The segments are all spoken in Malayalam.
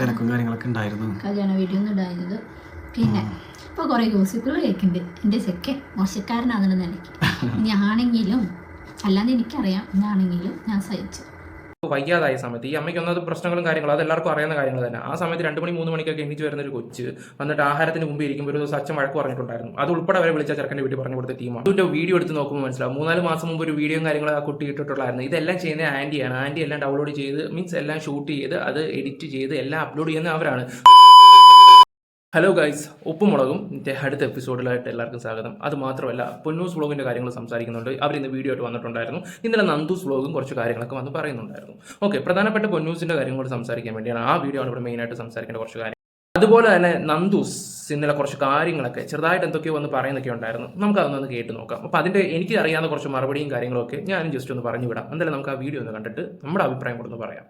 തിരക്കും കാര്യങ്ങളൊക്കെ ഉണ്ടായിരുന്നു. കല്യാണ വീഡിയോ ഒന്നും ഉണ്ടായിരുന്നത് പിന്നെ ഇപ്പൊ കുറെ ഗോസിപ്പുകൾ കേൾക്കുന്നുണ്ട് എന്റെ ചെക്കൻ മോശക്കാരനാണെന്നുള്ള നിലയ്ക്ക്. ഞാനെങ്കിലും അല്ലാതെ എനിക്കറിയാം ഞാനെങ്കിലും ഞാൻ സഹിച്ചു. വയ്യാതായ സമയത്ത് ഈ അമ്മയ്ക്ക് ഒന്നത് പ്രശ്നങ്ങളും കാര്യങ്ങളും അത് എല്ലാവർക്കും അറിയുന്ന കാര്യങ്ങൾ തന്നെ. ആ സമയത്ത് രണ്ട് മണി മൂന്ന് മണിക്കൊക്കെ എണീച്ച് വരുന്ന ഒരു കൊച്ച് വന്നിട്ട് ആഹാരത്തിന് മുമ്പ് ഇരിക്കുമ്പോൾ ഒരു ദിവസം അച്ഛൻ വഴക്ക് പറഞ്ഞിട്ടുണ്ടായിരുന്നു. അത് ഉൾപ്പെടെ അവരെ വിളിച്ച ചെറുക്കന്റെ വീട്ടിൽ പറഞ്ഞു കൊടുത്ത ടീമാണ് അതിന്റെ വീഡിയോ എടുത്ത് നോക്കുമ്പോൾ മനസ്സിലാവും. മൂന്നാൽ മാസം മുമ്പ് ഒരു വീഡിയോ കാര്യങ്ങളും ആ കുട്ടി ഇട്ടിട്ടുള്ളായിരുന്നു. ഇതെല്ലാം ചെയ്യുന്ന ആന്റിയാണ് ആന്റി എല്ലാം ഡൗൺലോഡ് ചെയ്ത് മീൻസ് എല്ലാം ഷൂട്ട് ചെയ്ത് അത് എഡിറ്റ് ചെയ്ത് എല്ലാം അപ്ലോഡ് ചെയ്യുന്ന അവരാണ്. ഹലോ ഗൈസ് ഉപ്പുമുളകും അടുത്ത എപ്പിസോഡിലായിട്ട് എല്ലാവർക്കും സ്വാഗതം. അത് മാത്രമല്ല പൊന്നൂസ് വ്ളോഗിന്റെ കാര്യങ്ങൾ സംസാരിക്കുന്നുണ്ട്. അവർ ഇന്ന് വീഡിയോ ആയിട്ട് വന്നിട്ടുണ്ടായിരുന്നു. ഇന്നലെ നന്ദൂസ് വ്ളോഗും കുറച്ച് കാര്യങ്ങളൊക്കെ വന്ന് പറയുന്നുണ്ടായിരുന്നു. ഓക്കെ പ്രധാനപ്പെട്ട പൊന്നൂസിന്റെ കാര്യങ്ങൾ സംസാരിക്കാൻ വേണ്ടിയാണ് ആ വീഡിയോ ആണ് ഇവിടെ മെയിനായിട്ട് സംസാരിക്കേണ്ട കുറച്ച് കാര്യങ്ങൾ അതുപോലെ തന്നെ നന്ദൂസ് ഇന്നലെ കുറച്ച് കാര്യങ്ങളൊക്കെ ചെറുതായിട്ട് എന്തൊക്കെയോ വന്ന് പറയുന്നൊക്കെ ഉണ്ടായിരുന്നു. നമുക്ക് അതൊന്ന് കേട്ട് നോക്കാം. അപ്പോൾ അതിന്റെ എനിക്ക് അറിയാവുന്ന കുറച്ച് മറുപടിയും കാര്യങ്ങളൊക്കെ ഞാനും ജസ്റ്റ് ഒന്ന് പറഞ്ഞു വിടാം. എന്തായാലും നമുക്ക് ആ വീഡിയോ ഒന്ന് കണ്ടിട്ട് നമ്മുടെ അഭിപ്രായം കൂടെ ഒന്ന് പറയാം.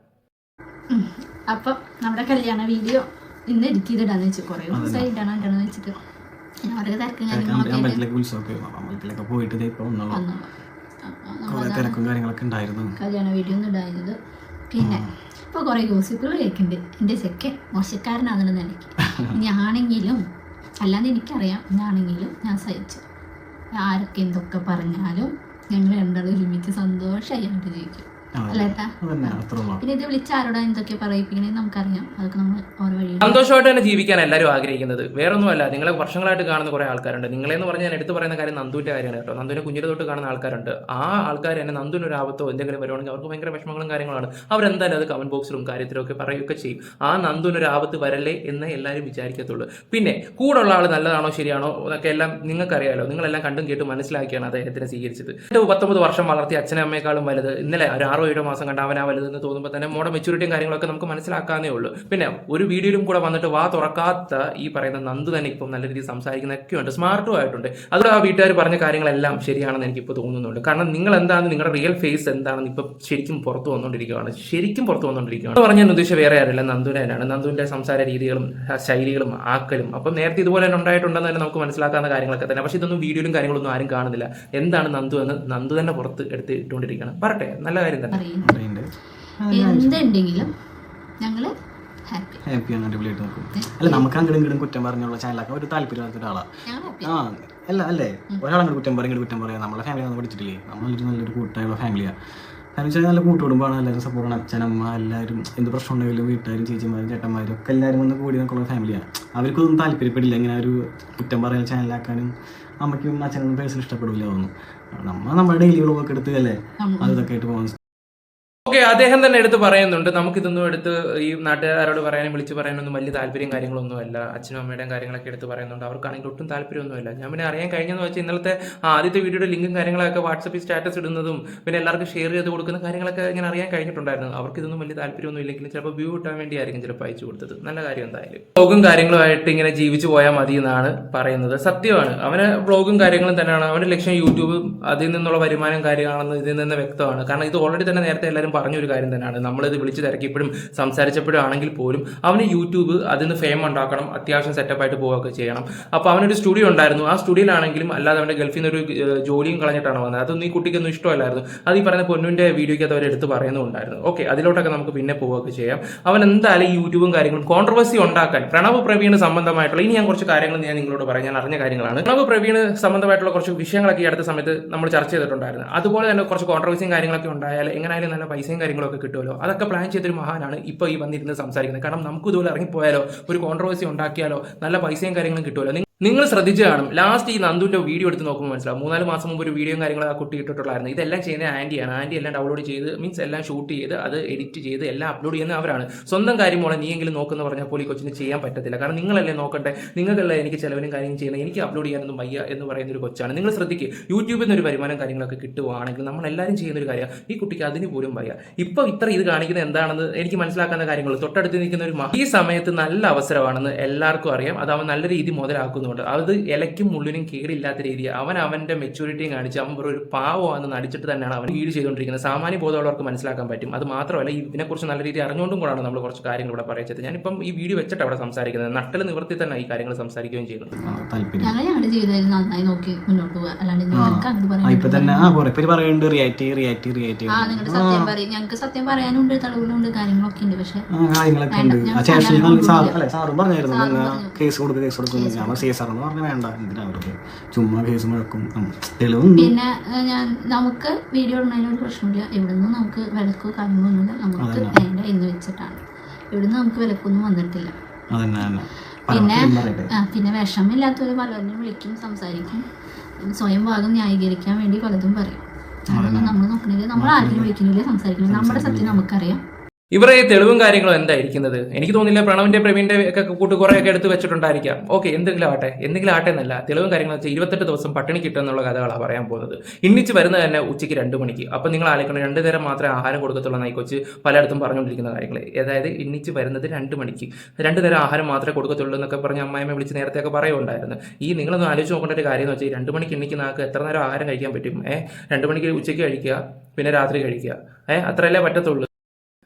അപ്പം നമ്മുടെ കല്യാണ വീഡിയോ ഇന്ന് എഡിറ്റ് ചെയ്തിടാന്ന് വെച്ചു കുറേ ദിവസമായി ഇടണം ഇടണം വെച്ചിട്ട്. അമ്പലത്തിലേക്ക് പോയിട്ട് തിരക്കും കാര്യങ്ങളൊക്കെ ഉണ്ടായിരുന്നു. കല്യാണ വീഡിയോ ഒന്നും ഉണ്ടായിരുന്നത് പിന്നെ ഇപ്പൊ കുറെ ഗോസിപ്പുകൾ കേൾക്കുന്നുണ്ട് എന്റെ ചെക്കൻ മോശക്കാരനാണെന്ന് എനിക്ക് ഞാണെങ്കിലും അല്ലാതെ എനിക്കറിയാം ഞാണെങ്കിലും ഞാൻ സഹിച്ചു. ആരൊക്കെ എന്തൊക്കെ പറഞ്ഞാലും ഞങ്ങൾ രണ്ടാളും ഒരുമിച്ച് സന്തോഷമായിട്ട് ജീവിക്കും. പിന്നെ ഇത് വിളിച്ച് ആരോടാ എന്തൊക്കെ നമുക്കറിയാം. അതൊക്കെ നമ്മൾ ഓരോ വഴി സന്തോഷമായിട്ട് തന്നെ ജീവിക്കാൻ എല്ലാവരും ആഗ്രഹിക്കുന്നത്. വേറൊന്നുമല്ല നിങ്ങളെ വർഷങ്ങളായിട്ട് കാണുന്ന കുറേ ആൾക്കാരുണ്ട്. നിങ്ങളെ എന്ന് പറഞ്ഞാൽ ഞാൻ എടുത്തു പറയുന്ന കാര്യം നന്ദുവിന്റെ കാര്യമാണ് കേട്ടോ. നന്ദുവിനെ കുഞ്ഞിലെ തൊട്ട് കാണുന്ന ആൾക്കാരുണ്ട്. ആ ആൾക്കാർ തന്നെ നന്ദുവിന് ഒരു ആപത്തോ എന്തെങ്കിലും വരുവാണെങ്കിൽ അവർക്ക് ഭയങ്കര വിഷമങ്ങളും കാര്യങ്ങളാണ്. അവരെന്തായാലും അത് കമന്റ് ബോക്സിലും കാര്യത്തിലും ഒക്കെ പറയുകയൊക്കെ ചെയ്യും. ആ നന്ദുവിന് ഒരു ആപത്ത് വരല്ലേ എന്ന് എല്ലാവരും വിചാരിക്കത്തുള്ളൂ. പിന്നെ കൂടെ ഉള്ള ആൾ നല്ലതാണോ ശരിയാണോ എന്നൊക്കെ എല്ലാം നിങ്ങൾക്കറിയാലോ. നിങ്ങളെല്ലാം കണ്ടും കേട്ടും മനസ്സിലാക്കിയാണ് അദ്ദേഹത്തിനെ സ്വീകരിച്ചത്. പത്തൊമ്പത് വർഷം വളർത്തി അച്ഛനെ അമ്മയെക്കാളും വലുത് ഇന്നലെ ഒരു ആറോ ഏഴോ മാസം കണ്ട അവനാ വലുതെന്ന് തോന്നുമ്പോൾ തന്നെ മോഡ മെച്ചൂരിറ്റിയും കാര്യങ്ങളൊക്കെ നമുക്ക് മനസ്സിലാക്കാനേ ഉള്ളൂ. പിന്നെ ഒരു വീഡിയോയിലും കൂടെ വന്നിട്ട് വാ തുറക്കാത്ത ഈ പറയുന്ന നന്ദു തന്നെ ഇപ്പം നല്ല രീതിയിൽ സംസാരിക്കുന്നൊക്കെ ഉണ്ട്. സ്മാർട്ടും ആയിട്ടുണ്ട്. അതുകൊണ്ട് ആ വീട്ടുകാർ പറഞ്ഞ കാര്യങ്ങളെല്ലാം ശരിയാണെന്ന് എനിക്കിപ്പോൾ തോന്നുന്നുണ്ട്. കാരണം നിങ്ങൾ എന്താണ് നിങ്ങളുടെ റിയൽ ഫേസ് എന്താണെന്ന് ഇപ്പം ശരിക്കും പുറത്തു വന്നുകൊണ്ടിരിക്കുകയാണ് ശരിക്കും പുറത്തു വന്നുകൊണ്ടിരിക്കുകയാണ് പറഞ്ഞ ഉദ്ദേശം വേറെ ആരല്ല നന്ദുവിനെ തന്നെയാണ്. നന്ദുവിന്റെ സംസാര രീതികളും ശൈലികളും ആക്കലും അപ്പം നേരത്തെ ഇതുപോലെ തന്നെ ഉണ്ടായിട്ടുണ്ടെന്ന് തന്നെ നമുക്ക് മനസ്സിലാക്കാവുന്ന കാര്യങ്ങളൊക്കെ തന്നെ. പക്ഷേ ഇതൊന്നും വീഡിയോയിലും കാര്യങ്ങളൊന്നും ആരും കാണുന്നില്ല. എന്താണ് നന്ദു എന്ന് നന്ദു തന്നെ പുറത്ത് എടുത്ത് ഇട്ടുകൊണ്ടിരിക്കുകയാണ്. പറട്ടെ നല്ല കാര്യം പറയും എന്തുണ്ടെങ്കിലും ഞങ്ങൾ ഹാപ്പി ഹാപ്പിയാണ് അടിപൊളിയായിട്ട് നോക്കും അല്ല നമുക്ക് അങ്ങോട്ടും ഇങ്ങോട്ടും കുറ്റം പറഞ്ഞുള്ള ചാനലൊക്കെ ഒരു താല്പര്യമില്ലാത്ത ഒരാളാണ് ആ അല്ല അല്ലേ? ഒരാളങ്ങോട്ട് കുറ്റം പറയും കുറ്റം പറയാം. നമ്മളെ ഫാമിലി ഒന്നും പഠിച്ചിട്ടില്ലേ? നമ്മളൊരു നല്ലൊരു കൂട്ടായുള്ള ഫാമിലിയാണ് കാരണം വെച്ചാൽ നല്ല കൂട്ടുകുടുംബമാണ് എല്ലാവരും സപ്പോർട്ടാണ് അച്ഛനമ്മ എല്ലാവരും എന്ത് പ്രശ്നം ഉണ്ടെങ്കിലും വീട്ടുകാരും ചേച്ചിമാരും ചേട്ടന്മാരും ഒക്കെ എല്ലാവരും വന്ന് കൂടി നിൽക്കുന്ന ഫാമിലിയാണ് അവർക്കൊന്നും താല്പര്യപ്പെടില്ല ഇങ്ങനെ ഒരു കുറ്റം പറയൽ ചാനലാക്കാനും അമ്മയ്ക്കും അച്ഛനൊന്നും പേഴ്സൺ ഇഷ്ടപ്പെടില്ല തോന്നുന്നു. നമ്മൾ നമ്മുടെ ഡെയിലി വ്ളോഗൊക്കെ എടുത്ത് അല്ലേ? അത് ഇതൊക്കെ ആയിട്ട് പോകുന്ന ഓക്കെ അദ്ദേഹം തന്നെ എടുത്ത് പറയുന്നുണ്ട്. നമുക്കിതൊന്നും എടുത്ത് ഈ നാട്ടുകാരോട് പറയാനും വിളിച്ച് പറയാനൊന്നും വലിയ താല്പര്യം കാര്യങ്ങളൊന്നും അല്ല അച്ഛനും അമ്മയുടെയും കാര്യങ്ങളൊക്കെ എടുത്ത് പറയുന്നുണ്ട്. അവർക്കാണെങ്കിൽ ഒട്ടും താല്പര്യമൊന്നുമില്ല. ഞാൻ പിന്നെ അറിയാൻ കഴിഞ്ഞെന്ന് വെച്ചാൽ ഇന്നലത്തെ ആദ്യത്തെ വീഡിയോയുടെ ലിങ്കും കാര്യങ്ങളൊക്കെ വാട്സപ്പിൽ സ്റ്റാറ്റസ് ഇടുന്നതും പിന്നെ എല്ലാവർക്കും ഷെയർ ചെയ്ത് കൊടുക്കുന്ന കാര്യങ്ങളൊക്കെ ഇങ്ങനെ അറിയാൻ കഴിഞ്ഞിട്ടുണ്ടായിരുന്നു. അവർക്ക് ഇതൊന്നും വലിയ താല്പര്യമൊന്നും ഇല്ലെങ്കിലും ചിലപ്പോൾ വ്യൂ കിട്ടാൻ വേണ്ടിയായിരിക്കും ചിലപ്പോൾ അയച്ചു കൊടുത്തത്. നല്ല കാര്യം എന്തായാലും. ബ്ലോഗും കാര്യങ്ങളുമായിട്ട് ഇങ്ങനെ ജീവിച്ചു പോയാൽ മതി എന്നാണ് പറയുന്നത്. സത്യമാണ്. അവന് ബ്ലോഗും കാര്യങ്ങളും തന്നെയാണ്. അവന്റെ ലക്ഷ്യം യൂട്യൂബ് അതിൽ നിന്നുള്ള വരുമാനം കാര്യമാണെന്ന് ഇതിൽ നിന്ന് വ്യക്തമാണ്. കാരണം ഇത് ഓൾറെഡി തന്നെ നേരത്തെ എല്ലാവരും പറഞ്ഞൊരു കാര്യം തന്നെയാണ്. നമ്മളിത് വിളിച്ച് തിരക്കിയപ്പോഴും സംസാരിച്ചപ്പോഴും ആണെങ്കിൽ പോലും അവന് യൂട്യൂബ് അതിൽ നിന്ന് ഫെയിം ഉണ്ടാക്കണം അത്യാവശ്യം സെറ്റപ്പായിട്ട് പോവുകയൊക്കെ ചെയ്യണം. അപ്പോൾ അവനൊരു സ്റ്റുഡിയോ ഉണ്ടായിരുന്നു. ആ സ്റ്റുഡിയോയിലാണെങ്കിലും അല്ലാതെ അവന്റെ ഗൾഫിൽ നിന്ന് ഒരു ജോലിയും കളഞ്ഞിട്ടാണ് വന്നത്. അതൊന്നും ഈ കുട്ടിക്കൊന്നും ഇഷ്ടമല്ലായിരുന്നു. അത് ഈ പറയുന്ന പൊന്നുവിന്റെ വീഡിയോയ്ക്ക് അത് അവർ എടുത്ത് പറയുന്നുണ്ടായിരുന്നു. ഓക്കെ അതിലോട്ടൊക്കെ നമുക്ക് പിന്നെ പോവുകയൊക്കെ ചെയ്യാം. അവൻ എന്തായാലും യൂട്യൂബും കാര്യങ്ങളും കോൺട്രവേഴ്സി ഉണ്ടാക്കാൻ പ്രണവ് പ്രവീണ് സംബന്ധമായിട്ടുള്ള ഇനി ഞാൻ കുറച്ച് കാര്യങ്ങൾ ഞാൻ നിങ്ങളോട് പറയാം. ഞാൻ അറിഞ്ഞ കാര്യങ്ങളാണ്. പ്രണവ് പ്രവീണ് സംബന്ധമായിട്ടുള്ള കുറച്ച് വിഷയങ്ങളൊക്കെ ഈ അടുത്ത സമയത്ത് നമ്മൾ ചർച്ച ചെയ്തിട്ടുണ്ടായിരുന്നു. അതുപോലെ തന്നെ കുറച്ച് കോൺട്രവേഴ്സിയും കാര്യങ്ങളൊക്കെ ഉണ്ടായാൽ എങ്ങനെയായാലും നല്ല പൈസയും കാര്യങ്ങളൊക്കെ കിട്ടുമല്ലോ? അതൊക്കെ പ്ലാൻ ചെയ്തൊരു മഹാനാണ് ഇപ്പോൾ ഈ വന്നിരുന്ന് സംസാരിക്കുന്നത്. കാരണം നമുക്ക് ഇതുപോലെ ഇറങ്ങിപ്പോയാലോ? ഒരു കോൺട്രവേഴ്സി ഉണ്ടാക്കിയാലോ? നല്ല പൈസയും കാര്യങ്ങളും കിട്ടുമല്ലോ? നിങ്ങൾ ശ്രദ്ധിച്ചു കാണും. ലാസ്റ്റ് ഈ നന്ദുവിന്റെ വീഡിയോ എടുത്ത് നോക്കുമ്പോൾ മനസ്സിലാവും. മൂന്നാൽ മാസം മുമ്പ് ഒരു വീഡിയോയും കാര്യങ്ങളും ആ കുട്ടി ഇട്ടിട്ടുള്ളായിരുന്നു. ഇതെല്ലാം ചെയ്യുന്ന ആന്റിയാണ് ആന്റി എല്ലാം ഡൗൺലോഡ് ചെയ്ത് മീൻസ് എല്ലാം ഷൂട്ട് ചെയ്ത് അത് എഡിറ്റ് ചെയ്ത് എല്ലാം അപ്ലോഡ് ചെയ്യുന്ന അവരാണ്. സ്വന്തം കാര്യം നീ എങ്കിലും നോക്കുന്ന പറഞ്ഞാൽ ഈ കൊച്ചിന് ചെയ്യാൻ പറ്റത്തില്ല. കാരണം നിങ്ങളല്ലേ നോക്കട്ടെ നിങ്ങൾക്കല്ലേ എനിക്ക് ചിലവിനും കാര്യങ്ങളും ചെയ്യണം എനിക്ക് അപ്ലോഡ് ചെയ്യാനൊന്നും വയ്യ എന്ന് പറയുന്ന ഒരു കൊച്ചാണ്. നിങ്ങൾ ശ്രദ്ധിക്കുക യൂട്യൂബിൽ നിന്ന് ഒരു വരുമാനം കാര്യങ്ങളൊക്കെ കിട്ടുവാണെങ്കിൽ നമ്മൾ എല്ലാവരും ചെയ്യുന്ന ഒരു കാര്യം. ഈ കുട്ടിക്ക് അതിന് പോലും വയ്യ. ഇപ്പൊ ഇത്ര ഇത് കാണിക്കുന്നത് എന്താണെന്ന് എനിക്ക് മനസ്സിലാക്കുന്ന കാര്യങ്ങൾ തൊട്ടടുത്ത് നിൽക്കുന്ന ഒരു ഈ സമയത്ത് നല്ല അവസരമാണെന്ന് എല്ലാവർക്കും അറിയാം. അത് അവൻ നല്ല രീതി മുതലാക്കുന്നുണ്ട് പോകുന്നുണ്ട്. അത് ഇലയ്ക്കും മുള്ളിനും കേടില്ലാത്ത രീതി അവൻ അവന്റെ മെച്ചൂരിറ്റിയും കാണിച്ച് അവൻ ഒരു പാവമാണെന്ന് നടിച്ചിട്ട് തന്നെയാണ് അവൻ വീട് ചെയ്തുകൊണ്ടിരിക്കുന്നത് സാമാന്യ ബോധമുള്ളവർക്ക് മനസ്സിലാക്കാൻ പറ്റും. അത് മാത്രമല്ല ഇതിനെക്കുറിച്ച് നല്ല രീതി അറിഞ്ഞുകൊണ്ടും കൂടാണ് നമ്മൾ കുറച്ച് കാര്യങ്ങൾ ഇവിടെ പറയിച്ചത്. ഞാനിപ്പം ഈ വീഡിയോ വെച്ചിട്ട് അവിടെ സംസാരിക്കുന്നത്. നട്ടൽ നിവർത്തി തന്നെ ഈ കാര്യങ്ങൾ സംസാരിക്കുകയും പറയുന്നുണ്ട് റിയാക്ട് റിയാക്ട് റിയാക്ട് സത്യം പറയും. ഞങ്ങൾക്ക് സത്യം പറയാനുണ്ട് തെളിവുകളുണ്ട് കാര്യങ്ങളൊക്കെ ഉണ്ട്. പക്ഷേ കാര്യങ്ങളൊക്കെ ഉണ്ട്. സാറും പറഞ്ഞായിരുന്നു കേസ് കൊടുക്കുക കേസ് കൊടുക്കും. സി എസ് പറഞ്ഞാൽ വേണ്ട. എന്തിനാ ചുമ്മാ കേസ് മുഴക്കും? ഉം. പിന്നെ ഏഹ്, ഞാൻ നമുക്ക് വീഡിയോ ഇടുന്നതിന് ഒരു പ്രശ്നമില്ല ഇവിടുന്ന് നമുക്ക് വിലക്കോ കാര്യങ്ങളൊന്നുമില്ല നമുക്ക് വേണ്ട എന്ന് വെച്ചിട്ടാണ്. ഇവിടുന്ന് നമുക്ക് വിലക്കൊന്നും വന്നിട്ടില്ല. അതന്നെ തന്നെ പിന്നെ പലർക്കും പറയട്ടെ. ആ, പിന്നെ വിഷമില്ലാത്തവർ പലരും വിളിക്കും സംസാരിക്കും. സ്വയം ഭാഗം ന്യായീകരിക്കാൻ വേണ്ടി പലതും പറയും. അതൊന്നും. നമ്മൾ നോക്കണില്ല. നമ്മൾ ആരെയും വിളിക്കുന്നില്ല സംസാരിക്കുന്നില്ല. നമ്മുടെ സത്യം നമുക്കറിയാം. ഇവരെ തെളിവും കാര്യങ്ങളും എന്തായിരിക്കുന്നത്? എനിക്ക് തോന്നില്ല പ്രണവിന്റെ പ്രവീണിന്റെ ഒക്കെ കൂട്ട് കുറെ ഒക്കെ എടുത്ത് വെച്ചിട്ടുണ്ടായിരിക്കാം. ഓക്കെ എന്തെങ്കിലും ആട്ടെ? എന്തെങ്കിലും ആട്ടെ എന്നല്ല തെളിവും കാര്യങ്ങളും വെച്ചാൽ ഇരുപത്തെട്ട് ദിവസം പട്ടിണി കിട്ടുമെന്നുള്ള കഥകളാണ് പറയാൻ പോകുന്നത്. ഇന്നിച്ച് വരുന്നത് തന്നെ ഉച്ചയ്ക്ക് രണ്ട് മണിക്ക്. അപ്പം നിങ്ങൾ ആലോചിക്കണം രണ്ട് നേരം മാത്രമേ ആഹാരം കൊടുക്കത്തുള്ളൂ എന്നായി കൊച്ച് പലയിടത്തും പറഞ്ഞുകൊണ്ടിരിക്കുന്ന കാര്യങ്ങൾ അതായത് ഇന്നിച്ച് വരുന്നത് രണ്ട് മണിക്ക്. രണ്ട് നേരം ആഹാരം മാത്രമേ കൊടുക്കത്തുള്ളൂ എന്നൊക്കെ പറഞ്ഞ് അമ്മായിമ്മ വിളിച്ച് നേരത്തെയൊക്കെ പറയുണ്ടായിരുന്നു ഈ നിങ്ങളൊന്ന് ആലോചിച്ച് നോക്കേണ്ട ഒരു കാര്യം എന്ന് വെച്ചാൽ രണ്ട് മണിക്ക് ഇന്നിക്ക് ആൾക്ക് എത്ര നേരം ആഹാരം കഴിക്കാൻ പറ്റും? ഏഹ് രണ്ട് മണിക്ക് ഉച്ചയ്ക്ക് കഴിക്കുക പിന്നെ രാത്രി കഴിക്കുക. ഏഹ് അത്രയല്ലേ പറ്റത്തുള്ളൂ.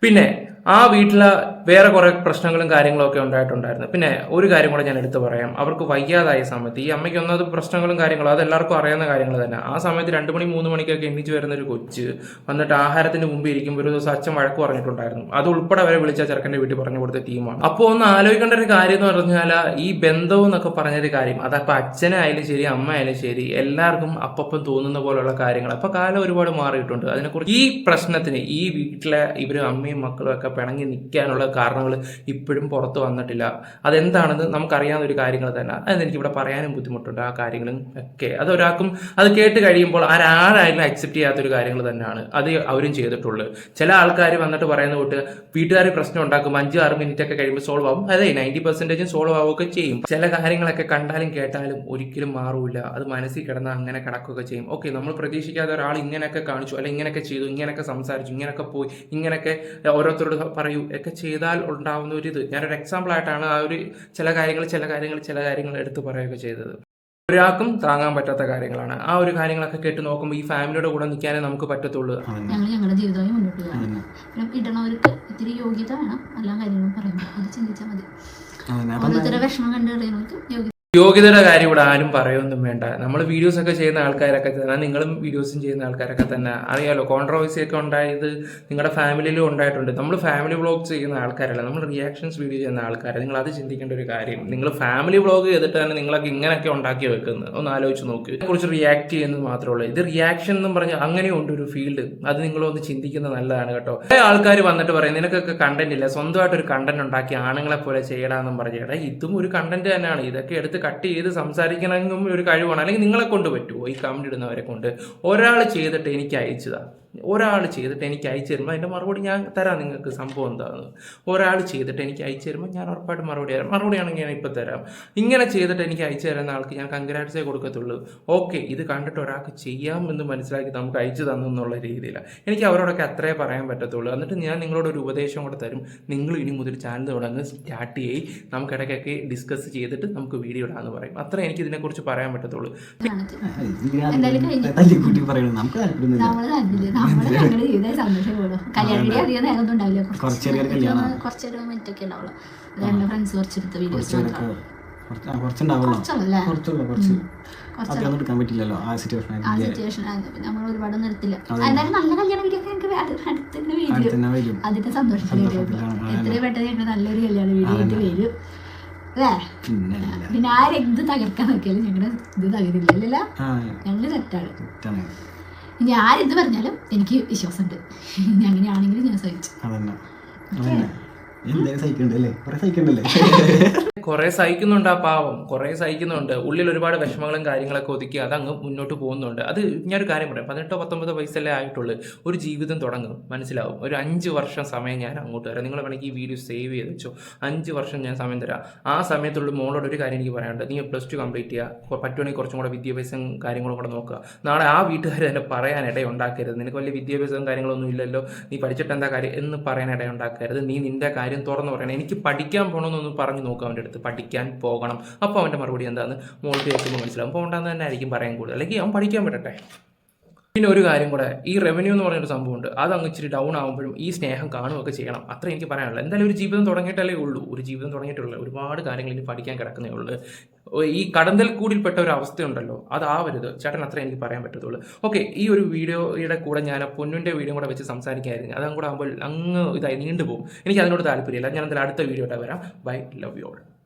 പിന്നെ ആ വീട്ടിലെ വേറെ കുറെ പ്രശ്നങ്ങളും കാര്യങ്ങളൊക്കെ ഉണ്ടായിട്ടുണ്ടായിരുന്നു. പിന്നെ ഒരു കാര്യം കൂടെ ഞാൻ എടുത്തു പറയാം. അവർക്ക് വയ്യാതായ സമയത്ത് ഈ അമ്മയ്ക്ക് ഒന്നത് പ്രശ്നങ്ങളും കാര്യങ്ങളും അത് എല്ലാവർക്കും അറിയാവുന്ന കാര്യങ്ങൾ തന്നെ. ആ സമയത്ത് രണ്ട് മണി മൂന്ന് മണിക്കൊക്കെ എണ്ണിച്ച് വരുന്ന ഒരു കൊച്ച് വന്നിട്ട് ആഹാരത്തിന് മുമ്പ് ഇരിക്കുമ്പോൾ ഒരു ദിവസം അച്ഛൻ വഴക്ക് പറഞ്ഞിട്ടുണ്ടായിരുന്നു. അത് ഉൾപ്പെടെ അവരെ വിളിച്ച ചെറുക്കന്റെ വീട്ടിൽ പറഞ്ഞു കൊടുത്ത ടീമാണ്. അപ്പോൾ ഒന്ന് ആലോചിക്കേണ്ട ഒരു കാര്യം എന്ന് പറഞ്ഞാൽ ഈ ബന്ധവും എന്നൊക്കെ പറഞ്ഞൊരു കാര്യം അതപ്പോൾ അച്ഛനായാലും ശരി അമ്മ ആയാലും ശരി എല്ലാവർക്കും അപ്പം തോന്നുന്ന പോലുള്ള കാര്യങ്ങൾ അപ്പോൾ കാലം ഒരുപാട് മാറിയിട്ടുണ്ട്. അതിനെക്കുറിച്ച് ഈ പ്രശ്നത്തിന് ഈ വീട്ടിലെ ഇവരും അമ്മയും മക്കളും ഒക്കെ പിണങ്ങി നിൽക്കാനുള്ള കാരണങ്ങൾ ഇപ്പോഴും പുറത്ത് വന്നിട്ടില്ല. അതെന്താണെന്ന് നമുക്കറിയാവുന്ന ഒരു കാര്യങ്ങൾ തന്നെ. അതെനിക്ക് ഇവിടെ പറയാനും ബുദ്ധിമുട്ടുണ്ട് ആ കാര്യങ്ങളും ഒക്കെ. അത് ഒരാൾക്കും അത് കേട്ട് കഴിയുമ്പോൾ ആരാരായാലും അക്സെപ്റ്റ് ചെയ്യാത്തൊരു കാര്യങ്ങൾ തന്നെയാണ്. അത് അവരും ചെയ്തിട്ടുള്ളത് ചില ആൾക്കാർ വന്നിട്ട് പറയുന്ന കൂട്ട് വീട്ടുകാർ പ്രശ്നം ഉണ്ടാക്കും അഞ്ച് ആറ് മിനിറ്റ് ഒക്കെ കഴിയുമ്പോൾ സോൾവ് ആവും. അതെ നയന്റി പെർസെന്റേജും സോൾവ് ആവുകയൊക്കെ ചെയ്യും. ചില കാര്യങ്ങളൊക്കെ കണ്ടാലും കേട്ടാലും ഒരിക്കലും മാറൂല. അത് മനസ്സിൽ കിടന്ന് അങ്ങനെ കിടക്കുകയൊക്കെ ചെയ്യും. ഓക്കെ നമ്മൾ പ്രതീക്ഷിക്കാതെ ഒരാൾ ഇങ്ങനെയൊക്കെ കാണിച്ചു അല്ലെങ്കിൽ ഇങ്ങനെയൊക്കെ ചെയ്തു ഇങ്ങനെയൊക്കെ സംസാരിച്ചു ഇങ്ങനെയൊക്കെ പോയി ഇങ്ങനെയൊക്കെ ഓരോരുത്തരോട് പറയൂ ഒക്കെ ചെയ്താൽ ഉണ്ടാവുന്ന ഒരു ഇത്. ഞാനൊരു എക്സാമ്പിൾ ആയിട്ടാണ് ആ ഒരു ചില കാര്യങ്ങൾ ചില കാര്യങ്ങൾ ചില കാര്യങ്ങൾ എടുത്തു പറയുകയൊക്കെ ചെയ്തത്. ഒരാൾക്കും താങ്ങാൻ പറ്റാത്ത കാര്യങ്ങളാണ്. ആ ഒരു കാര്യങ്ങളൊക്കെ കേട്ട് നോക്കുമ്പോൾ ഈ ഫാമിലിയുടെ കൂടെ നിൽക്കാനേ നമുക്ക് പറ്റത്തുള്ളൂ. ഞങ്ങൾ ഞങ്ങളുടെ ജീവിതമായി മുന്നോട്ട് പോകാം ഇടണവർക്ക് ഇത്തിരി യോഗ്യത വേണം. എല്ലാ കാര്യങ്ങളും പറയുമ്പോൾ അത് ചിന്തിച്ചാൽ മതി. അതന്നെ. അപ്പം ഓരോരുത്തരുടെ വിഷമം കണ്ടു അറിയുന്നവർക്ക് യോഗ്യത യോഗ്യതയുടെ കാര്യം ഇവിടെ ആരും പറയൊന്നും വേണ്ട. നമ്മൾ വീഡിയോസ് ഒക്കെ ചെയ്യുന്ന ആൾക്കാരൊക്കെ തന്നെ നിങ്ങളും വീഡിയോസും ചെയ്യുന്ന ആൾക്കാരൊക്കെ തന്നെ അറിയാലോ കോൺട്രവേഴ്സി ഒക്കെ ഉണ്ടായത് നിങ്ങളുടെ ഫാമിലിയിലും ഉണ്ടായിട്ടുണ്ട്. നമ്മൾ ഫാമിലി വ്ളോഗ് ചെയ്യുന്ന ആൾക്കാരല്ല നമ്മൾ റിയാക്ഷൻസ് വീഡിയോ ചെയ്യുന്ന ആൾക്കാർ നിങ്ങൾ അത് ചിന്തിക്കേണ്ട ഒരു കാര്യം നിങ്ങൾ ഫാമിലി വ്ളോഗ് ചെയ്തിട്ട് തന്നെ നിങ്ങളൊക്കെ ഇങ്ങനെയൊക്കെ ഉണ്ടാക്കി വെക്കുന്നത് ഒന്ന് ആലോചിച്ച് നോക്ക്. ഇതിനെക്കുറിച്ച് റിയാക്ട് ചെയ്യുന്നത് മാത്രമേ ഉള്ളൂ ഇത് റിയാക്ഷൻ എന്നും പറഞ്ഞ് അങ്ങനെയുണ്ട് ഒരു ഫീൽഡ് അത് നിങ്ങളൊന്ന് ചിന്തിക്കുന്നത് നല്ലതാണ് കേട്ടോ. കുറേ ആൾക്കാർ വന്നിട്ട് പറയും നിനക്കൊക്കെ കണ്ടന്റ് ഇല്ല. സ്വന്തമായിട്ട് ഒരു കണ്ടന്റ് ഉണ്ടാക്കി ആണുങ്ങളെ പോലെ ചെയ്യണമെന്നും പറഞ്ഞു. എടാ ഇതും ഒരു കണ്ടന്റ് തന്നെയാണ്. ഇതൊക്കെ എടുത്ത് കട്ട് ചെയ്ത് സംസാരിക്കണമെങ്കിലും ഒരു കഴിവാണ്. അല്ലെങ്കിൽ നിങ്ങളെ കൊണ്ട് പറ്റുമോ ഈ കമന്റ് ഇടുന്നവരെ കൊണ്ട്? ഒരാൾ ചെയ്തിട്ട് എനിക്ക് അയച്ചതാ. ഒരാൾ ചെയ്തിട്ട് എനിക്ക് അയച്ചു തരുമ്പോൾ അതിന്റെ മറുപടി ഞാൻ തരാം നിങ്ങൾക്ക് സംഭവം എന്താണെന്ന് ഒരാൾ ചെയ്തിട്ട് എനിക്ക് അയച്ചു തരുമ്പോൾ ഞാൻ ഉറപ്പായിട്ട് മറുപടി തരാം. മറുപടി ആണെങ്കിൽ ഞാൻ ഇപ്പോൾ തരാം. ഇങ്ങനെ ചെയ്തിട്ട് എനിക്ക് അയച്ചു തരുന്ന ആൾക്ക് ഞാൻ കൺഗ്രാറ്റ്സേ കൊടുക്കത്തുള്ളൂ. ഓക്കെ ഇത് കണ്ടിട്ട് ഒരാൾക്ക് ചെയ്യാമെന്ന് മനസ്സിലാക്കി നമുക്ക് അയച്ചു തന്നു എന്നുള്ള രീതിയിലാണ് എനിക്ക് അവരോടൊക്കെ അത്രേ പറയാൻ പറ്റത്തുള്ളൂ. എന്നിട്ട് ഞാൻ നിങ്ങളോട് ഒരു ഉപദേശം കൂടെ തരും. നിങ്ങൾ ഇനി മുതൽ ചാനൽ തുടങ്ങി സ്റ്റാർട്ട് ചെയ്യ്. നമുക്ക് ഇടയ്ക്കൊക്കെ ഡിസ്കസ് ചെയ്തിട്ട് നമുക്ക് വീഡിയോ ഇടാമെന്ന് പറയും. അത്രേ എനിക്ക് ഇതിനെക്കുറിച്ച് പറയാൻ പറ്റത്തുള്ളൂ. നമ്മൾ ഞങ്ങളുടെ ജീവിതം അധികം ഉണ്ടാവില്ല കുറച്ച്. കുറച്ചൊരു ഉണ്ടാവുള്ളൂ. ഫ്രണ്ട്സ് കുറച്ചെടുത്ത വീഡിയോസ് നമ്മൾ ഒരുപാട് നിർത്തില്ല എന്തായാലും നല്ല കല്യാണ വീഡിയോ ഒക്കെ ഞങ്ങൾക്ക് അടുത്തന്നെ വീഡിയോ അടുത്ത് തന്നെ വരും. അതിന്റെ സന്തോഷത്തിലേക്ക് സന്തോഷത്തിലാണ്. പെട്ടെന്ന് ഞങ്ങൾ നല്ലൊരു കല്യാണ വീഡിയോ ആയിട്ട് വരും. അല്ലേ? പിന്നെ ആരെന്ത് തകർക്കാൻ നോക്കിയാലും ഞങ്ങളുടെ ഇത് തകരില്ല അല്ലല്ലോ ആ ഞങ്ങൾ തെറ്റാണ്. ഇനി ആരെന്ത് പറഞ്ഞാലും എനിക്ക് വിശ്വാസമുണ്ട്. ഇനി അങ്ങനെയാണെങ്കിലും ഞാൻ സഹിച്ചു. എന്തായാലും കുറെ സഹിക്കുന്നുണ്ട് ആ പാവം. കുറെ സഹിക്കുന്നുണ്ട്. ഉള്ളിൽ ഒരുപാട് വിഷമങ്ങളും കാര്യങ്ങളൊക്കെ ഒതുക്കി അതങ്ങ് മുന്നോട്ട് പോകുന്നുണ്ട്. അത് ഞാനൊരു കാര്യം പറയാം. പതിനെട്ടോ പത്തൊമ്പതോ വയസ്സല്ലേ ആയിട്ടുള്ളൂ. ഒരു ജീവിതം തുടങ്ങും. മനസ്സിലാവും. ഒരു അഞ്ച് വർഷം സമയം ഞാൻ അങ്ങോട്ട് തരാം. നിങ്ങൾ വേണമെങ്കിൽ ഈ വീഡിയോ സേവ് ചെയ്ത് വെച്ചോ. അഞ്ച് വർഷം ഞാൻ സമയം തരാം. ആ സമയത്തുള്ള മോളോട് ഒരു കാര്യം എനിക്ക് പറയാനുണ്ട്. നീ പ്ലസ് ടു കംപ്ലീറ്റ് ചെയ്യുക പറ്റുവാണെങ്കിൽ കുറച്ചും കൂടെ വിദ്യാഭ്യാസം കാര്യങ്ങളും കൂടെ നോക്കുക. നാളെ ആ വീട്ടുകാർ തന്നെ പറയാൻ ഇടയുണ്ടാക്കരുത്. നിനക്ക് വലിയ വിദ്യാഭ്യാസവും കാര്യങ്ങളൊന്നും ഇല്ലല്ലോ. നീ പഠിച്ചിട്ട് എന്താ കാര്യം എന്ന് പറയാൻ ഇടയുണ്ടാക്കരുത്. നീ നിന്റെ കാര്യം കാര്യം തുറന്നു പറയണം. എനിക്ക് പഠിക്കാൻ പോകണമെന്നൊന്ന് പറഞ്ഞു നോക്കാം അവന്റെ അടുത്ത്. പഠിക്കാൻ പോകണം. അപ്പോൾ അവന്റെ മറുപടി എന്താണ് മോൾക്ക് കേൾക്കുമ്പോൾ മനസ്സിലാവും. പോകണ്ടെന്ന് തന്നെ ആയിരിക്കും പറയാൻ കൂടുതൽ. അല്ലെങ്കിൽ അവൻ പഠിക്കാൻ പറ്റട്ടെ പിന്നെ ഒരു കാര്യം കൂടെ ഈ റവന്യൂ എന്ന് പറഞ്ഞൊരു സംഭവമുണ്ട് അത് അങ്ങ് ഇച്ചിരി ഡൗൺ ആകുമ്പോഴും ഈ സ്നേഹം കാണുകയൊക്കെ ചെയ്യണം. അത്ര എനിക്ക് പറയാനുള്ളത് എന്തായാലും ഒരു ജീവിതം തുടങ്ങിയിട്ടല്ലേ ഉള്ളൂ. ഒരു ജീവിതം തുടങ്ങിയിട്ടുള്ളൂ ഒരുപാട് കാര്യങ്ങൾ ഇനി പഠിക്കാൻ കിടക്കുന്നേ ഉള്ളൂ. ഈ കടന്തൽ കൂടിൽപ്പെട്ട ഒരു അവസ്ഥയുണ്ടല്ലോ അതാവരുത്. ചേട്ടൻ അത്ര എനിക്ക് പറയാൻ പറ്റത്തുള്ളൂ. ഓക്കെ ഈ ഒരു വീഡിയോയുടെ കൂടെ ഞാൻ പൊന്നുന്റെ വീഡിയോ കൂടെ വെച്ച് സംസാരിക്കായിരുന്നു. അതും കൂടെ ആകുമ്പോൾ അങ്ങ് ഇതായി നീണ്ടുപോകും. എനിക്ക് അതിനോട് താല്പര്യമില്ല. ഞാൻ എന്തായാലും അടുത്ത വീഡിയോ വരാം. Bye love you all